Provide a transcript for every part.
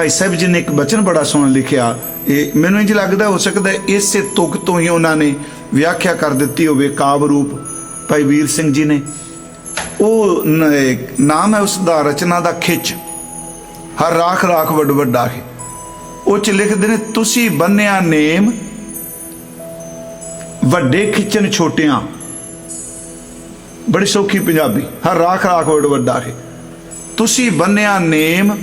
ਭਾਈ ਸਾਹਿਬ ਜੀ ਨੇ ਇੱਕ ਬਚਨ ਬੜਾ ਸੋਹਣਾ ਲਿਖਿਆ। ਇਹ ਮੈਨੂੰ ਇੰਜ ਲੱਗਦਾ ਹੋ ਸਕਦਾ ਇਸੇ ਤੁਕ ਤੋਂ ਹੀ ਉਹਨਾਂ ਨੇ ਵਿਆਖਿਆ ਕਰ ਦਿੱਤੀ ਹੋਵੇ ਕਾਵ ਰੂਪ ਭਾਈ ਵੀਰ ਸਿੰਘ ਜੀ ਨੇ। ਉਹ ਨਾਮ ਹੈ ਉਸ ਦਾ ਰਚਨਾ ਦਾ ਖਿੱਚ। ਹਰ ਰਾਖ ਰਾਖ ਵੱਡ ਵੱਡਾ ਹੈ। ਉਹ ਚ ਲਿਖਦੇ ਨੇ, ਤੁਸੀਂ ਬੰਨਿਆ ਨੇਮ, ਵੱਡੇ ਖਿੱਚਣ ਛੋਟਿਆਂ। ਬੜੀ ਸੌਖੀ ਪੰਜਾਬੀ। ਹਰ ਰਾਖ ਰਾਖ ਵੱਡ ਵੱਡਾ ਹੈ। ਤੁਸੀਂ ਬੰਨਿਆ ਨੇਮ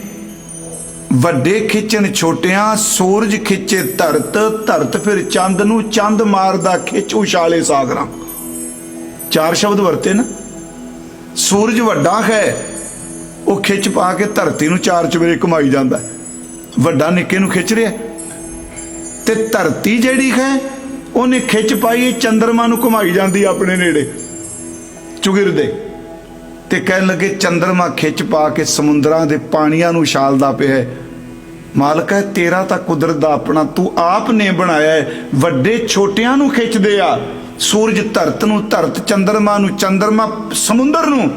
ਵੱਡੇ ਖਿੱਚਣ ਛੋਟਿਆਂ, ਸੂਰਜ ਖਿੱਚੇ ਧਰਤ ਧਰਤ ਫਿਰ ਚੰਦ ਨੂੰ ਚੰਦ ਮਾਰਦਾ ਖਿੱਚ ਉਛਾਲੇ ਸਾਗਰਾਂ। ਚਾਰ ਸ਼ਬਦ ਵਰਤੇ ਨਾ। ਸੂਰਜ ਵੱਡਾ ਹੈ, ਉਹ ਖਿੱਚ ਪਾ ਕੇ ਧਰਤੀ ਨੂੰ ਚਾਰ ਚਵੇਰੇ ਘੁਮਾਈ ਜਾਂਦਾ। ਵੱਡਾ ਨਿੱਕੇ ਨੂੰ ਖਿੱਚ ਰਿਹਾ। ਤੇ ਧਰਤੀ ਜਿਹੜੀ ਹੈ, ਉਹਨੇ ਖਿੱਚ ਪਾਈ, ਚੰਦਰਮਾ ਨੂੰ ਘੁਮਾਈ ਜਾਂਦੀ ਆਪਣੇ ਨੇੜੇ। ਚੁਗਿਰਦੇ। ਤੇ ਕਹਿਣ ਲੱਗੇ, ਚੰਦਰਮਾ ਖਿੱਚ ਪਾ ਕੇ ਸਮੁੰਦਰਾਂ ਦੇ ਪਾਣੀਆਂ ਨੂੰ ਉਛਾਲਦਾ ਪਿਆ ਹੈ। ਮਾਲਕ ਹੈ, ਤੇਰਾ ਤਾਂ ਕੁਦਰਤ ਦਾ ਆਪਣਾ, ਤੂੰ ਆਪ ਨੇ ਬਣਾਇਆ ਹੈ। ਵੱਡੇ ਛੋਟਿਆਂ ਨੂੰ ਖਿੱਚਦੇ ਆ। ਸੂਰਜ ਧਰਤ ਨੂੰ, ਧਰਤ ਚੰਦਰਮਾ ਨੂੰ, ਚੰਦਰਮਾ ਸਮੁੰਦਰ ਨੂੰ।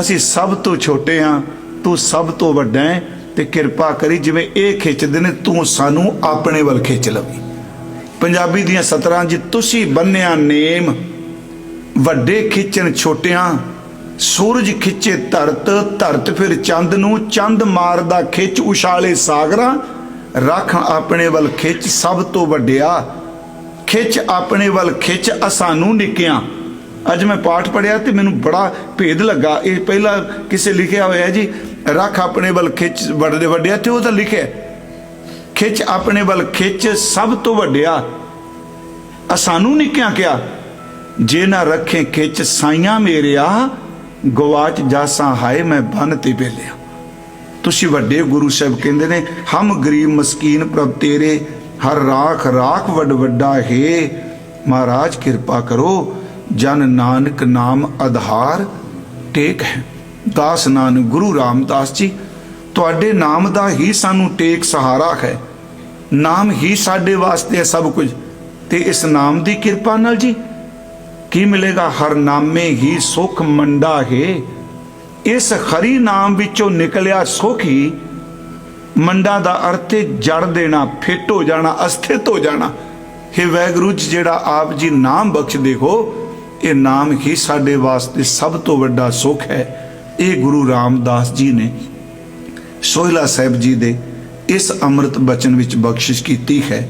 ਅਸੀਂ ਸਭ ਤੋਂ ਛੋਟੇ ਹਾਂ, ਤੂੰ ਸਭ ਤੋਂ ਵੱਡਾ ਹੈ ਤੇ ਕਿਰਪਾ ਕਰੀ ਜਿਵੇਂ ਇਹ ਖਿੱਚਦੇ ਨੇ, ਤੂੰ ਸਾਨੂੰ ਆਪਣੇ ਵੱਲ ਖਿੱਚ ਲਵੀ। ਪੰਜਾਬੀ ਦੀਆਂ ਸਤਰਾਂ ਜੀ ਤੁਸੀਂ ਬੰਨਿਆ ਨੇਮ। ਵੱਡੇ ਖਿੱਚਣ ਛੋਟਿਆਂ ਸੂਰਜ ਖਿੱਚੇ ਧਰਤ ਧਰਤ ਫਿਰ ਚੰਦ ਨੂੰ, ਚੰਦ ਮਾਰਦਾ ਖਿੱਚ ਉਛਾਲੇ ਸਾਗਰਾਂ, ਰੱਖ ਆਪਣੇ ਵੱਲ ਖਿੱਚ ਸਭ ਤੋਂ ਵੱਡਿਆ। ਖਿੱਚ ਆਪਣੇ ਵੱਲ ਖਿੱਚ ਅਸਾਨੂੰ ਨਿੱਕਿਆਂ। ਅੱਜ ਮੈਂ ਪਾਠ ਪੜਿਆ ਤੇ ਮੈਨੂੰ ਬੜਾ ਭੇਦ ਲੱਗਾ। ਇਹ ਪਹਿਲਾਂ ਕਿਸੇ ਲਿਖਿਆ ਹੋਇਆ ਜੀ, ਰੱਖ ਆਪਣੇ ਵੱਲ ਖਿੱਚ ਵੱਡੇ ਵੱਡਿਆ ਤੇ ਉਹ ਤਾਂ ਲਿਖਿਆ ਖਿੱਚ ਆਪਣੇ ਵੱਲ ਖਿੱਚ ਸਭ ਤੋਂ ਵੱਡਿਆ। ਅਸਾਨੂੰ ਨਿੱਕਿਆਂ ਕਿਹਾ, ਜੇ ਨਾ ਰੱਖੇ ਖਿੱਚ ਸਾਈਆਂ ਮੇਰਿਆ ਗਵਾਚ ਜਾਸਾਂ ਹਾਏ ਮੈਂ ਬੰਨ ਤੇ ਬੇਲਿਆ। ਤੁਸੀਂ ਵੱਡੇ ਗੁਰੂ ਸਾਹਿਬ ਕਹਿੰਦੇ ਨੇ, ਹਮ ਗਰੀਬ ਮਸਕੀਨ ਪ੍ਰਭ ਤੇਰੇ, ਹਰ ਰਾਖ ਰਾਖ ਵੱਡ ਵੱਡਾ ਹੈ। ਮਹਾਰਾਜ ਕਿਰਪਾ ਕਰੋ, ਜਨ ਨਾਨਕ ਨਾਮ ਆਧਾਰ ਟੇਕ ਹੈ। ਦਾਸ ਨਾਨਕ, ਗੁਰੂ ਰਾਮਦਾਸ ਜੀ, ਤੁਹਾਡੇ ਨਾਮ ਦਾ ਹੀ ਸਾਨੂੰ ਟੇਕ ਸਹਾਰਾ ਹੈ। ਨਾਮ ਹੀ ਸਾਡੇ ਵਾਸਤੇ ਹੈ ਸਭ ਕੁਝ। ਤੇ ਇਸ ਨਾਮ ਦੀ ਕਿਰਪਾ ਨਾਲ ਜੀ ਕੀ ਮਿਲੇਗਾ? ਹਰ ਨਾਮੇ ਹੀ ਸੁਖ ਮੰਡਾ ਹੈ। ਇਸ ਖਰੀ ਨਾਮ ਵਿੱਚੋਂ ਨਿਕਲਿਆ ਸੁਖ ਹੀ ਮੰਡਾ ਦਾ ਅਰਥ ਹੈ ਜੜ ਦੇਣਾ, ਫਿੱਟ ਹੋ ਜਾਣਾ, ਅਸਥਿਤ ਹੋ ਜਾਣਾ। हे ਵੈਗੁਰੂ ਜੀ, ਜਿਹੜਾ ਆਪ ਜੀ ਨਾਮ ਬਖਸ਼ ਦੇਖੋ ਇਹ ਨਾਮ ਹੀ ਸਾਡੇ ਵਾਸਤੇ ਸਭ ਤੋਂ ਵੱਡਾ ਸੁਖ ਹੈ। ਇਹ ਗੁਰੂ ਰਾਮਦਾਸ ਜੀ ਨੇ ਸੋਹਿਲਾ ਸਾਹਿਬ ਜੀ ਦੇ ਇਸ ਅੰਮ੍ਰਿਤ ਬਚਨ ਵਿੱਚ ਬਖਸ਼ਿਸ਼ ਕੀਤੀ ਹੈ।